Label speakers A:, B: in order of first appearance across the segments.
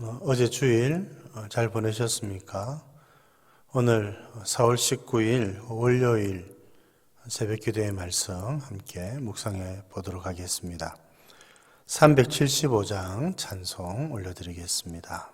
A: 어, 어제 주일 어, 잘 보내셨습니까? 오늘 4월 19일 월요일 새벽 기도의 말씀 함께 묵상해 보도록 하겠습니다. 375장 찬송 올려드리겠습니다.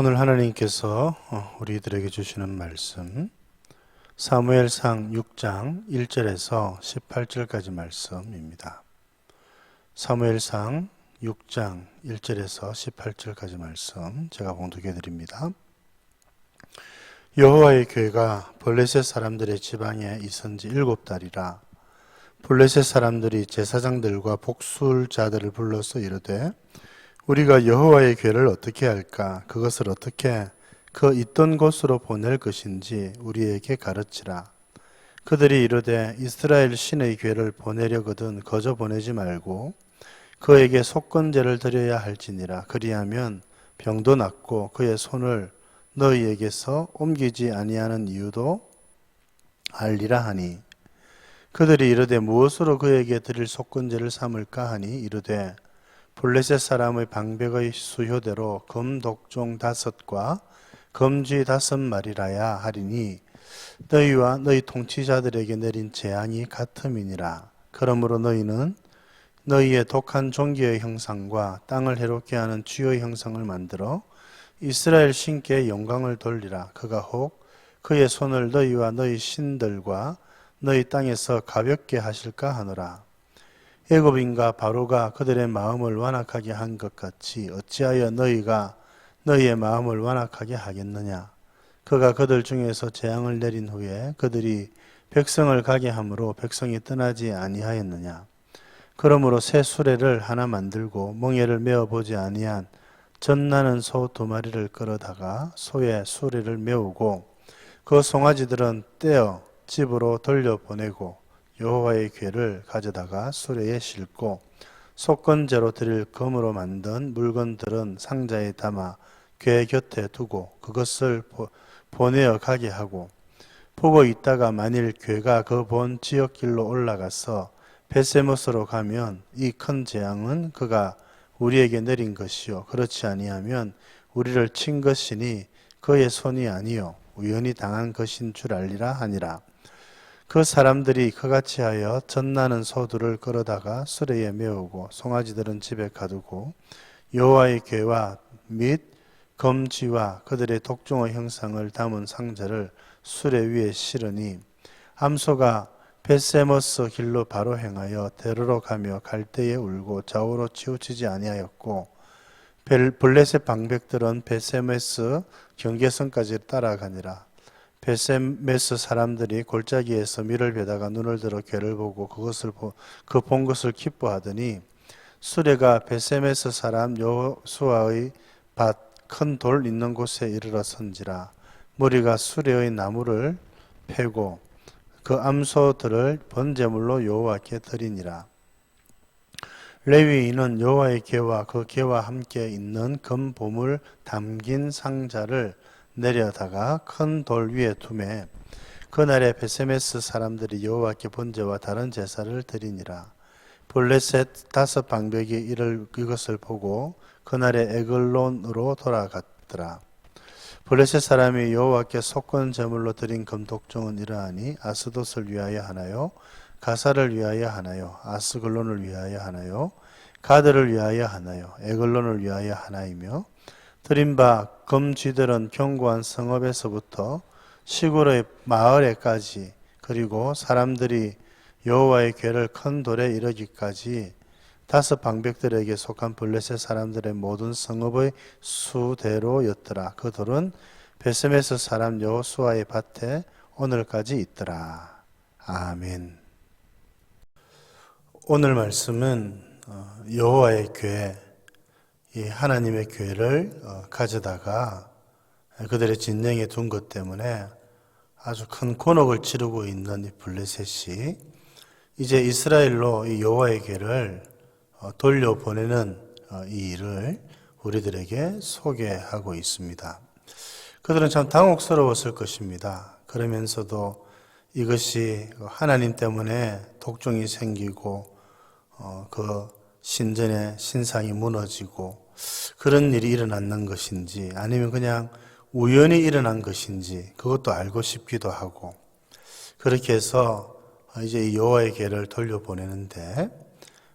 A: 오늘 하나님께서 어, 우리들에게 주시는 말씀 사무엘상 6장 1절에서 18절까지 말씀입니다. 사무엘상 6장 1절에서 18절까지 말씀 제가 봉독해 드립니다. 여호와의 교회가 블레셋 사람들의 지방에 있은 지 일곱 달이라 블레셋 사람들이 제사장들과 복술자들을 불러서 이르되 우리가 여호와의 괴를 어떻게 할까? 그것을 어떻게 그 있던 곳으로 보낼 것인지 우리에게 가르치라. 그들이 이르되 이스라엘 신의 괴를 보내려거든 거저 보내지 말고 그에게 속건제를 드려야 할지니라. 그리하면 병도 낫고 그의 손을 너희에게서 옮기지 아니하는 이유도 알리라 하니 그들이 이르되 무엇으로 그에게 드릴 속건제를 삼을까 하니 이르되 블레셋 사람의 방백의 수효대로 금 독종 다섯과 금쥐 다섯 마리라야 하리니 너희와 너희 통치자들에게 내린 재앙이 같음이니라. 그러므로 너희는 너희의 독한 종교의 형상과 땅을 해롭게 하는 주의 형상을 만들어 이스라엘 신께 영광을 돌리라. 그가 혹 그의 손을 너희와 너희 신들과 너희 땅에서 가볍게 하실까 하노라. 애굽인과 바로가 그들의 마음을 완악하게 한 것 같이 어찌하여 너희가 너희의 마음을 완악하게 하겠느냐? 그가 그들 중에서 재앙을 내린 후에 그들이 백성을 가게 함으로 백성이 떠나지 아니하였느냐? 그러므로 새 수레를 하나 만들고 멍에를 메어 보지 아니한 젖나는 소 두 마리를 끌어다가 소의 수레를 메우고 그 송아지들은 떼어 집으로 돌려 보내고 여호와의 궤를 가져다가 수레에 싣고 속건제로 드릴 금으로 만든 물건들은 상자에 담아 궤 곁에 두고 그것을 보- 보내어 가게 하고 보고 있다가 만일 괴가 그 본 지역길로 올라가서 베세못으로 가면 이 큰 재앙은 그가 우리에게 내린 것이요 그렇지 아니하면 우리를 친 것이니 그의 손이 아니요 우연히 당한 것인 줄 알리라 하니라. 그 사람들이 그같이 하여 전나는 소들을 끌어다가 수레에 메우고 송아지들은 집에 가두고 여호와의 궤와 및 검지와 그들의 독종의 형상을 담은 상자를 수레 위에 실으니 암소가 베세머스 길로 바로 행하여 데르러 가며 갈대에 울고 좌우로 치우치지 아니하였고 벨- 블레셋 방백들은 베세메스 경계선까지 따라가니라 베세메스 사람들이 골짜기에서 밀을 베다가 눈을 들어 괴를 보고 그것을 그 본 것을 기뻐하더니 수레가 베세메스 사람 여호수아의 밭 큰 돌 있는 곳에 이르러 선지라 무리가 수레의 나무를 패고 그 암소들을 번제물로 여호와께 드리니라. 레위인은 여호와의 궤와 그 궤와 함께 있는 금 보물 담긴 상자를 내려다가 큰 돌 위에 두매 그날에 베세메스 사람들이 여호와께 번제와 다른 제사를 드리니라. 블레셋 다섯 방백이 이를 이것을 보고 그날에 에글론으로 돌아갔더라. 블레셋 사람이 여호와께 속건 제물로 드린 금독종은 이러하니 아스돗을 위하여 하나요? 가사를 위하여 하나요? 아스글론을 위하여 하나요? 가드를 위하여 하나요? 에글론을 위하여 하나이며 드린 바 금쥐들은 견고한 성읍에서부터 시골의 마을에까지 그리고 사람들이 여호와의 궤를 큰 돌에 이르기까지 다섯 방백들에게 속한 블레셋 사람들의 모든 성읍의 수대로였더라. 그 돌은 베스메스 사람 여호수아의 밭에 오늘까지 있더라. 아멘. 오늘 말씀은 어, 여호와의 궤, 이 하나님의 궤를 어, 가져다가 그들의 진영에 둔 것 때문에 아주 큰 곤혹을 치르고 있는 이 블레셋이 이제 이스라엘로 이 여호와의 궤를 어, 돌려보내는 어, 이 일을 우리들에게 소개하고 있습니다. 그들은 참 당혹스러웠을 것입니다. 그러면서도 이것이 하나님 때문에 독종이 생기고 어, 그 신전의 신상이 무너지고 그런 일이 일어났는 것인지 아니면 그냥 우연히 일어난 것인지 그것도 알고 싶기도 하고 그렇게 해서 이제 이 여호와의 궤를 돌려보내는데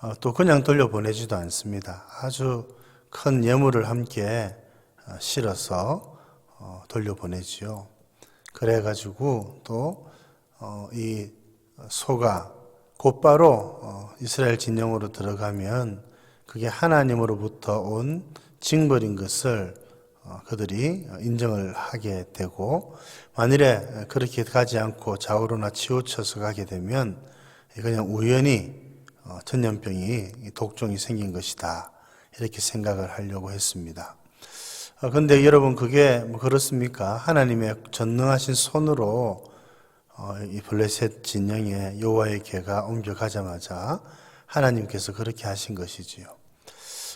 A: 어, 또 그냥 돌려보내지도 않습니다. 아주 큰 예물을 함께 어, 실어서 어, 돌려보내지요. 그래가지고 또 이 소가 곧바로 어, 이스라엘 진영으로 들어가면 그게 하나님으로부터 온 징벌인 것을 어, 그들이 인정을 하게 되고 만일에 그렇게 가지 않고 좌우로나 치우쳐서 가게 되면 그냥 우연히 어, 전염병이 독종이 생긴 것이다 이렇게 생각을 하려고 했습니다. 그런데 여러분 그게 뭐 그렇습니까? 하나님의 전능하신 손으로 어, 이 블레셋 진영에 여호와의 궤가 옮겨가자마자 하나님께서 그렇게 하신 것이지요.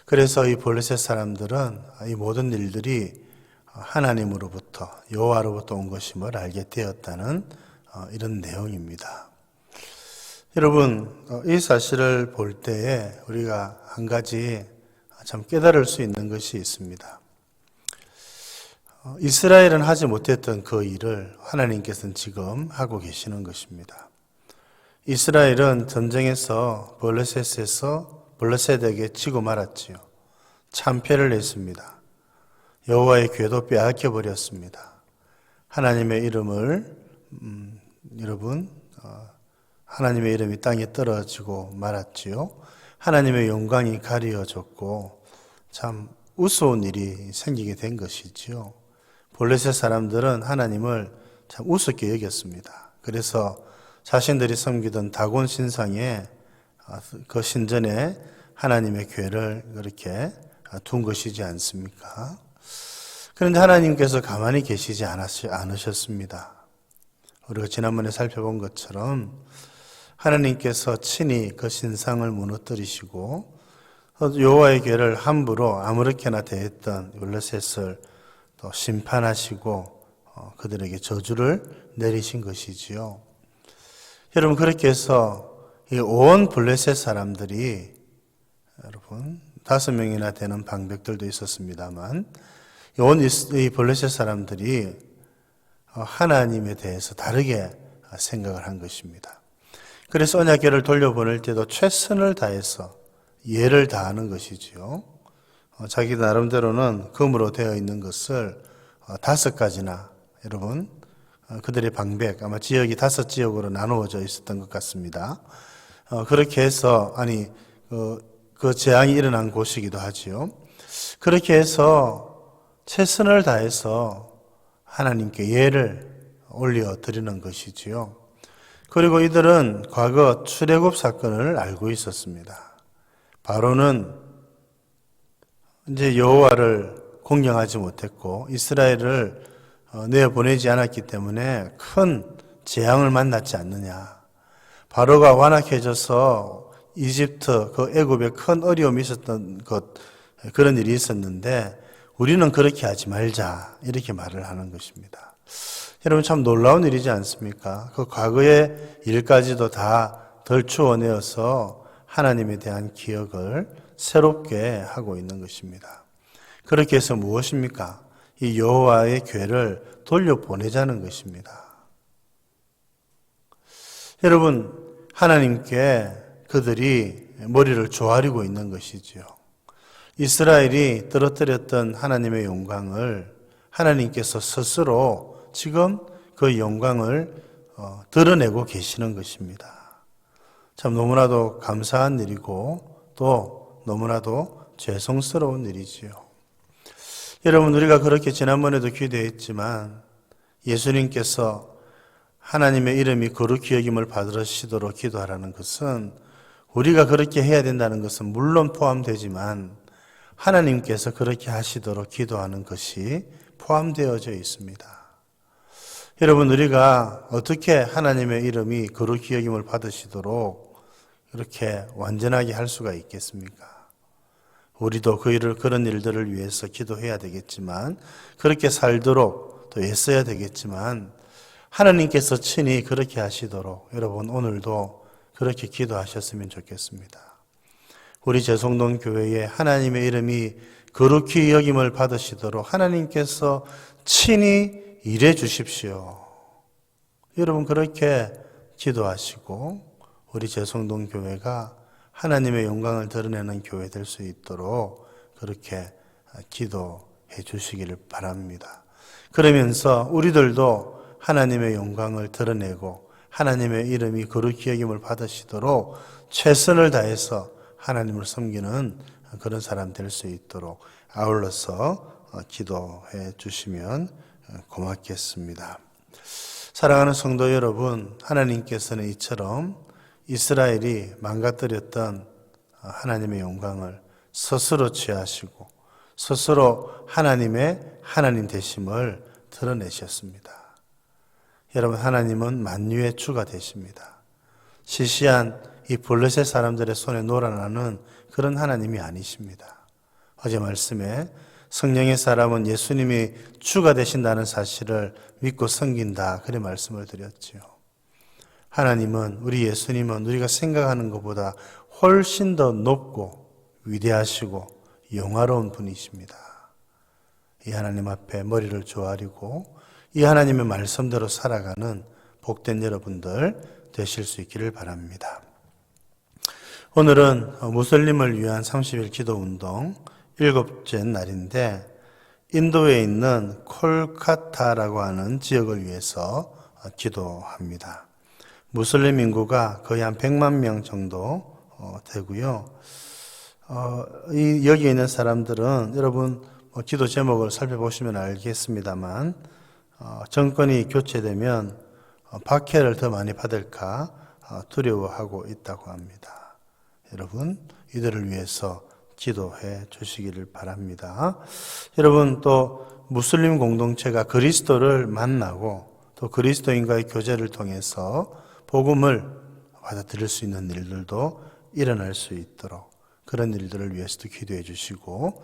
A: 그래서 이 블레셋 사람들은 이 모든 일들이 하나님으로부터 여호와로부터 온 것임을 알게 되었다는 어, 이런 내용입니다. 여러분 어, 이 사실을 볼 때에 우리가 한 가지 참 깨달을 수 있는 것이 있습니다. 어, 이스라엘은 하지 못했던 그 일을 하나님께서는 지금 하고 계시는 것입니다. 이스라엘은 전쟁에서 블레셋에서 블레셋에게 치고 말았지요. 참패를 했습니다. 여호와의 궤도 빼앗겨 버렸습니다. 하나님의 이름을 음, 여러분 어, 하나님의 이름이 땅에 떨어지고 말았지요. 하나님의 영광이 가리어졌고 참 우스운 일이 생기게 된 것이지요. 블레셋 사람들은 하나님을 참 우습게 여겼습니다. 그래서 자신들이 섬기던 다곤 신상에 아, 그 신전에 하나님의 궤를 그렇게 둔 것이지 않습니까? 그런데 하나님께서 가만히 계시지 않으셨습니다. 우리가 지난번에 살펴본 것처럼 하나님께서 친히 그 신상을 무너뜨리시고 여호와의 궤를 함부로 아무렇게나 대했던 블레셋을 또 심판하시고 어, 그들에게 저주를 내리신 것이지요. 여러분 그렇게 해서 이온 블레셋 사람들이 여러분 다섯 명이나 되는 방백들도 있었습니다만 온 블레셋 사람들이 어, 하나님에 대해서 다르게 생각을 한 것입니다. 그래서 언약궤를 돌려보낼 때도 최선을 다해서 예를 다하는 것이지요. 어, 자기 나름대로는 금으로 되어 있는 것을 어, 다섯 가지나 여러분 어, 그들의 방백 아마 지역이 다섯 지역으로 나누어져 있었던 것 같습니다. 어, 그렇게 해서 아니 그, 그 재앙이 일어난 곳이기도 하지요. 그렇게 해서 최선을 다해서 하나님께 예를 올려 드리는 것이지요. 그리고 이들은 과거 출애굽 사건을 알고 있었습니다. 바로는 이제 여호와를 공경하지 못했고 이스라엘을 어, 내보내지 않았기 때문에 큰 재앙을 만났지 않느냐. 바로가 완악해져서 이집트 그 애굽에 큰 어려움이 있었던 것 그런 일이 있었는데 우리는 그렇게 하지 말자 이렇게 말을 하는 것입니다. 여러분 참 놀라운 일이지 않습니까? 그 과거의 일까지도 다 덜추어내어서 하나님에 대한 기억을 새롭게 하고 있는 것입니다. 그렇게 해서 무엇입니까? 이 여호와의 괴를 돌려보내자는 것입니다. 여러분, 하나님께 그들이 머리를 조아리고 있는 것이지요. 이스라엘이 떨어뜨렸던 하나님의 영광을 하나님께서 스스로 지금 그 영광을 어, 드러내고 계시는 것입니다. 참 너무나도 감사한 일이고 또 너무나도 죄송스러운 일이지요. 여러분, 우리가 그렇게 지난번에도 기도했지만 예수님께서 하나님의 이름이 거룩히 여김을 받으시도록 기도하라는 것은 우리가 그렇게 해야 된다는 것은 물론 포함되지만 하나님께서 그렇게 하시도록 기도하는 것이 포함되어져 있습니다. 여러분, 우리가 어떻게 하나님의 이름이 거룩히 여김을 받으시도록 이렇게 완전하게 할 수가 있겠습니까? 우리도 그 일을 그런 일들을 위해서 기도해야 되겠지만 그렇게 살도록 또 애써야 되겠지만 하나님께서 친히 그렇게 하시도록 여러분 오늘도 그렇게 기도하셨으면 좋겠습니다. 우리 제송동 교회에 하나님의 이름이 거룩히 여김을 받으시도록 하나님께서 친히 일해 주십시오. 여러분 그렇게 기도하시고 우리 제송동 교회가 하나님의 영광을 드러내는 교회 될 수 있도록 그렇게 기도해 주시기를 바랍니다. 그러면서 우리들도 하나님의 영광을 드러내고 하나님의 이름이 거룩히 여김을 받으시도록 최선을 다해서 하나님을 섬기는 그런 사람 될 수 있도록 아울러서 기도해 주시면 고맙겠습니다. 사랑하는 성도 여러분, 하나님께서는 이처럼 이스라엘이 망가뜨렸던 하나님의 영광을 스스로 취하시고 스스로 하나님의 하나님 되심을 드러내셨습니다. 여러분, 하나님은 만유의 주가 되십니다. 시시한 이 블레셋 사람들의 손에 놀아나는 그런 하나님이 아니십니다. 어제 말씀에 성령의 사람은 예수님이 주가 되신다는 사실을 믿고 섬긴다. 그래 말씀을 드렸지요. 하나님은, 우리 예수님은 우리가 생각하는 것보다 훨씬 더 높고 위대하시고 영화로운 분이십니다. 이 하나님 앞에 머리를 조아리고 이 하나님의 말씀대로 살아가는 복된 여러분들 되실 수 있기를 바랍니다. 오늘은 무슬림을 위한 30일 기도 운동 일곱째 날인데 인도에 있는 콜카타라고 하는 지역을 위해서 기도합니다. 무슬림 인구가 거의 한 100만 명 정도 어, 되고요. 어, 이 여기 있는 사람들은 여러분 뭐 기도 제목을 살펴보시면 알겠습니다만 어, 정권이 교체되면 어, 박해를 더 많이 받을까 어, 두려워하고 있다고 합니다. 여러분 이들을 위해서 기도해 주시기를 바랍니다. 여러분 또 무슬림 공동체가 그리스도를 만나고 또 그리스도인과의 교제를 통해서 복음을 받아들일 수 있는 일들도 일어날 수 있도록 그런 일들을 위해서도 기도해 주시고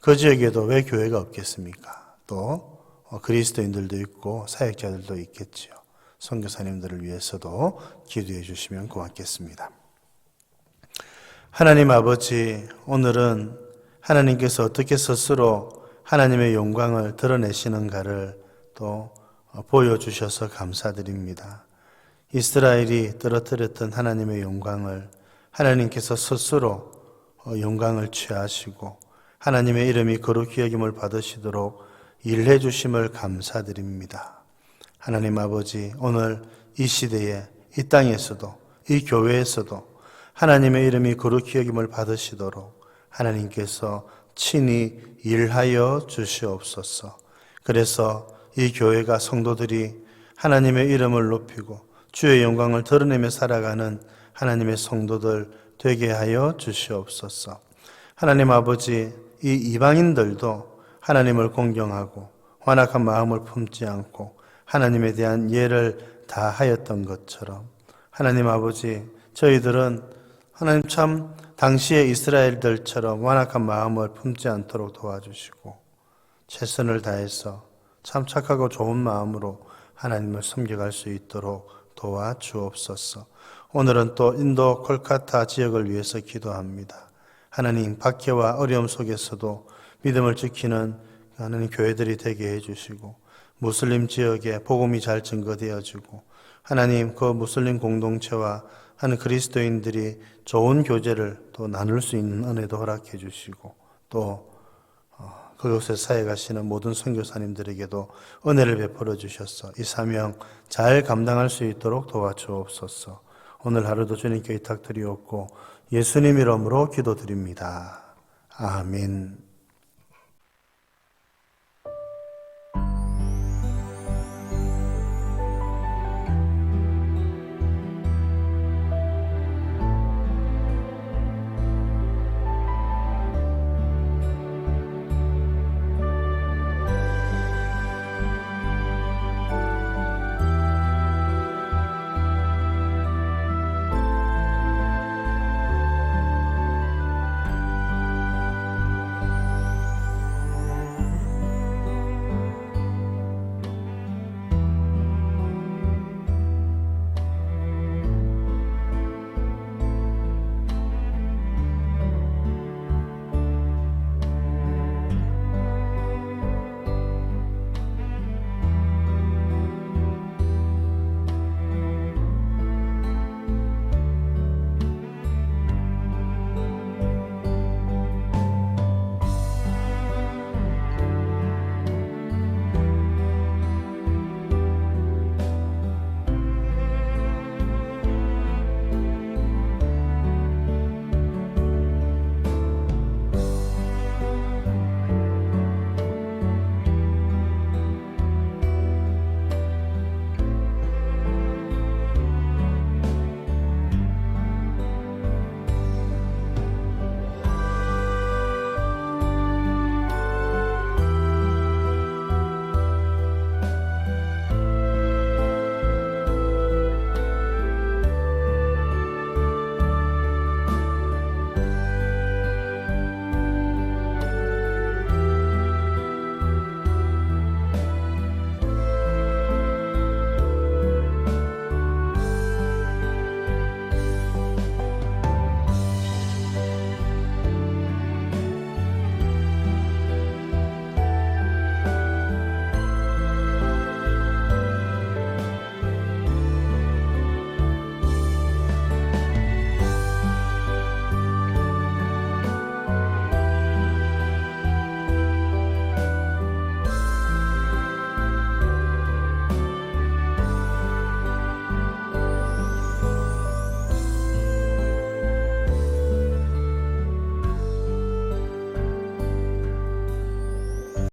A: 그 지역에도 왜 교회가 없겠습니까? 또 그리스도인들도 있고 사역자들도 있겠지요. 선교사님들을 위해서도 기도해 주시면 고맙겠습니다. 하나님 아버지, 오늘은 하나님께서 어떻게 스스로 하나님의 영광을 드러내시는가를 또 어, 보여주셔서 감사드립니다. 이스라엘이 떨어뜨렸던 하나님의 영광을 하나님께서 스스로 어, 영광을 취하시고 하나님의 이름이 거룩히 여김을 받으시도록 일해 주심을 감사드립니다. 하나님 아버지 오늘 이 시대에 이 땅에서도 이 교회에서도 하나님의 이름이 거룩히 여김을 받으시도록 하나님께서 친히 일하여 주시옵소서. 그래서 이 교회가 성도들이 하나님의 이름을 높이고 주의 영광을 드러내며 살아가는 하나님의 성도들 되게 하여 주시옵소서. 하나님 아버지, 이 이방인들도 하나님을 공경하고 완악한 마음을 품지 않고 하나님에 대한 예를 다 하였던 것처럼 하나님 아버지, 저희들은 하나님 참 당시의 이스라엘들처럼 완악한 마음을 품지 않도록 도와주시고 최선을 다해서 참 착하고 좋은 마음으로 하나님을 섬겨갈 수 있도록 도와 주옵소서. 오늘은 또 인도 콜카타 지역을 위해서 기도합니다. 하나님 박해와 어려움 속에서도 믿음을 지키는 하나님 교회들이 되게 해주시고 무슬림 지역에 복음이 잘 증거되어지고 하나님 그 무슬림 공동체와 하는 그리스도인들이 좋은 교제를 또 나눌 수 있는 은혜도 허락해 주시고 또 어, 그곳에 사회 가시는 모든 선교사님들에게도 은혜를 베풀어 주셔서 이 사명 잘 감당할 수 있도록 도와주옵소서. 오늘 하루도 주님께 의탁드리옵고 예수님 이름으로 기도드립니다. 아멘.